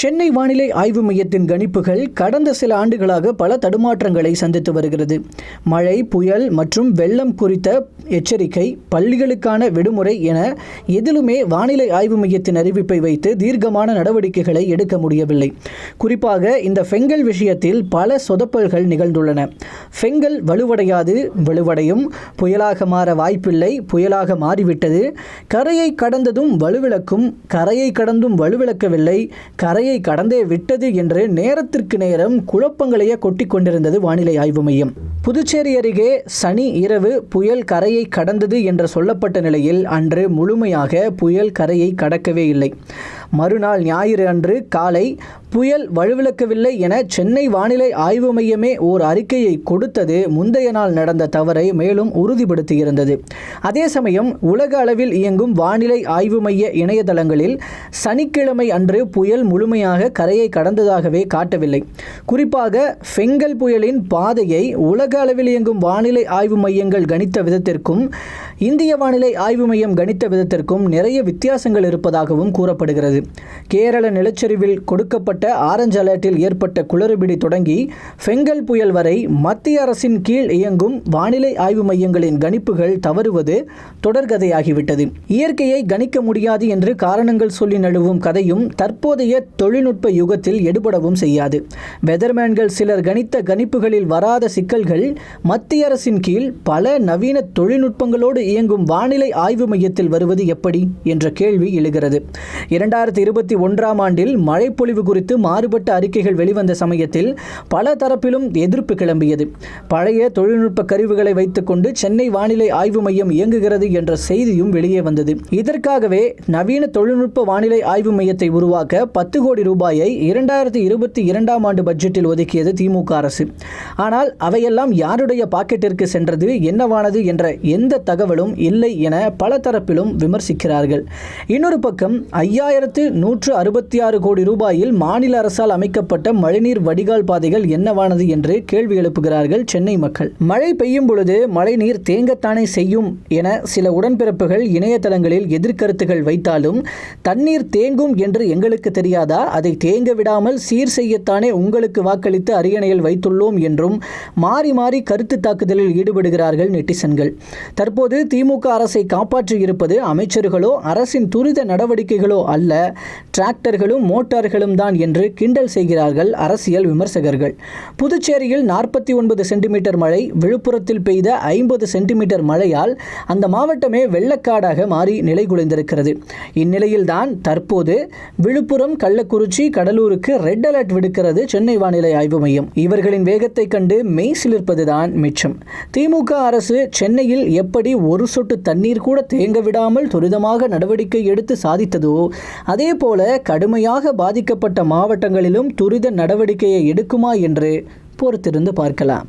சென்னை வானிலை ஆய்வு மையத்தின் கணிப்புகள் கடந்த சில ஆண்டுகளாக பல தடுமாற்றங்களை சந்தித்து வருகிறது. மழை புயல் மற்றும் வெள்ளம் குறித்த எச்சரிக்கை பள்ளிகளுக்கான விடுமுறை என எதிலுமே வானிலை ஆய்வு மையத்தின் அறிவிப்பை வைத்து தீர்க்கமான நடவடிக்கைகளை எடுக்க முடியவில்லை. குறிப்பாக இந்த ஃபெங்கல் விஷயத்தில் பல சொதப்பல்கள் நிகழ்ந்துள்ளன. ஃபெங்கல் வலுவடையாது வலுவடையும். புயலாக மாற வாய்ப்பில்லை புயலாக மாறிவிட்டது. கரையை கடந்ததும் வலுவிழக்கும். கரையை கடந்தும் வலுவிழக்கவில்லை. கரையை கடந்தே விட்டது என்று நேரத்திற்கு நேரம் குழப்பங்களையே கொட்டி கொண்டிருந்தது வானிலை ஆய்வு மையம். புதுச்சேரி அருகே சனி இரவு புயல் கரையை கடந்தது என்று சொல்லப்பட்ட நிலையில் அன்று முழுமையாக புயல் கரையை கடக்கவே இல்லை. மறுநாள் ஞாயிறு அன்று காலை புயல் வலுவிழக்கவில்லை என சென்னை வானிலை ஆய்வு மையமே ஓர் அறிக்கையை கொடுத்தது. முந்தைய நாள் நடந்த தவறை மேலும் உறுதிப்படுத்தியிருந்தது. அதே சமயம் உலக அளவில் இயங்கும் வானிலை ஆய்வு மைய இணையதளங்களில் சனிக்கிழமை அன்று புயல் முழுமையாக கரையை கடந்ததாகவே காட்டவில்லை. குறிப்பாக ஃபெங்கல் புயலின் பாதையை உலக அளவில் இயங்கும் வானிலை ஆய்வு மையங்கள் கணித்த விதத்திற்கும் இந்திய வானிலை ஆய்வு மையம் கணித்த விதத்திற்கும் நிறைய வித்தியாசங்கள் இருப்பதாகவும் கூறப்படுகிறது. கேரள நிலச்சரிவில் கொடுக்கப்பட்ட ஆரஞ்சு அலர்ட்டில் ஏற்பட்ட குளறுபிடி தொடங்கி ஃபெங்கல் புயல் வரை மத்திய அரசின் கீழ் இயங்கும் வானிலை ஆய்வு மையங்களின் கணிப்புகள் தவறுவது தொடர்கதையாகிவிட்டது. இயற்கையை கணிக்க முடியாது என்று காரணங்கள் சொல்லி நழுவும் கதையும் தற்போதைய தொழில்நுட்ப யுகத்தில் எடுபடவும் செய்யாது. வெதர்மேன்கள் சிலர் கணித்த கணிப்புகளில் வராத சிக்கல்கள் மத்திய அரசின் கீழ் பல நவீன தொழில்நுட்பங்களோடு இயங்கும் வானிலை ஆய்வு மையத்தில் வருவது எப்படி? என்ற கேள்வி எழுகிறது. இரண்டாயிரத்தி இருபத்தி ஒன்றாம் ஆண்டில் மழைப்பொழிவு குறித்து மாறுபட்ட அறிக்கைகள் வெளிவந்த சமயத்தில் பல தரப்பிலும் எதிர்ப்பு கிளம்பியது. பழைய தொழில்நுட்ப கருவிகளை வைத்துக்கொண்டு சென்னை வானிலை ஆய்வு மையம் இயங்குகிறது என்ற செய்தியும் வெளியே வந்தது. இதற்காகவே நவீன தொழில்நுட்ப வானிலை ஆய்வு மையத்தை உருவாக்க பத்து கோடி ரூபாயை இரண்டாயிரத்தி இருபத்தி இரண்டாம் ஆண்டு பட்ஜெட்டில் ஒதுக்கியது திமுக அரசு. ஆனால் அவையெல்லாம் யாருடைய பாக்கெட்டிற்கு சென்றது என்னவானது என்ற எந்த தகவலும் இல்லை என பல தரப்பிலும் விமர்சிக்கிறார்கள். இன்னொரு பக்கம் ஐயாயிரத்து நூற்று அறுபத்தி ஆறு கோடி ரூபாயில் மாநில அரசால் அமைக்கப்பட்ட மழைநீர் வடிகால் பாதைகள் என்னவானது என்று கேள்வி எழுப்புகிறார்கள் சென்னை மக்கள். மழை பெய்யும் பொழுது மழைநீர் தேங்கத்தானே செய்யும் என சில உடன்பிறப்புகள் இணையதளங்களில் எதிர்கருத்துகள் வைத்தாலும் தண்ணீர் தேங்கும் என்று எங்களுக்கு தெரியாதா? அதை தேங்க விடாமல் சீர் செய்யத்தானே உங்களுக்கு வாக்களித்து அரியணையில் வைத்துள்ளோம் என்றும் மாறி மாறி கருத்து தாக்குதலில் ஈடுபடுகிறார்கள் நெட்டிசன்கள். தற்போது திமுக அரசை காப்பாற்றியிருப்பது அமைச்சர்களோ அரசின் துரித நடவடிக்கைகளோ அல்ல. டிராக்டர்களும் மோட்டார்களும் தான் என்று கிண்டல் செய்கிறார்கள் அரசியல் விமர்சகர்கள். புதுச்சேரியில் நாற்பத்தி ஒன்பது சென்டிமீட்டர் மழை விழுப்புரத்தில் பெய்த ஐம்பது சென்டிமீட்டர் மழையால் அந்த மாவட்டமே வெள்ளக்காடாக மாறி நிலை குலைந்திருக்கிறது. இந்நிலையில்தான் தற்போது விழுப்புரம் கள்ளக்குறிச்சி கடலூருக்கு ரெட் அலர்ட் விடுக்கிறது சென்னை வானிலை ஆய்வு மையம். இவர்களின் வேகத்தை கண்டு மெய் சிலிர்ப்பதுதான் மிச்சம். திமுக அரசு சென்னையில் எப்படி ஒரு சொட்டு தண்ணீர் கூட தேங்க விடாமல் துரிதமாக நடவடிக்கை எடுத்து சாதித்ததோ அதே போல கடுமையாக பாதிக்கப்பட்ட மாவட்டங்களிலும் துரித நடவடிக்கையை எடுக்குமா என்று பொறுத்திருந்து பார்க்கலாம்.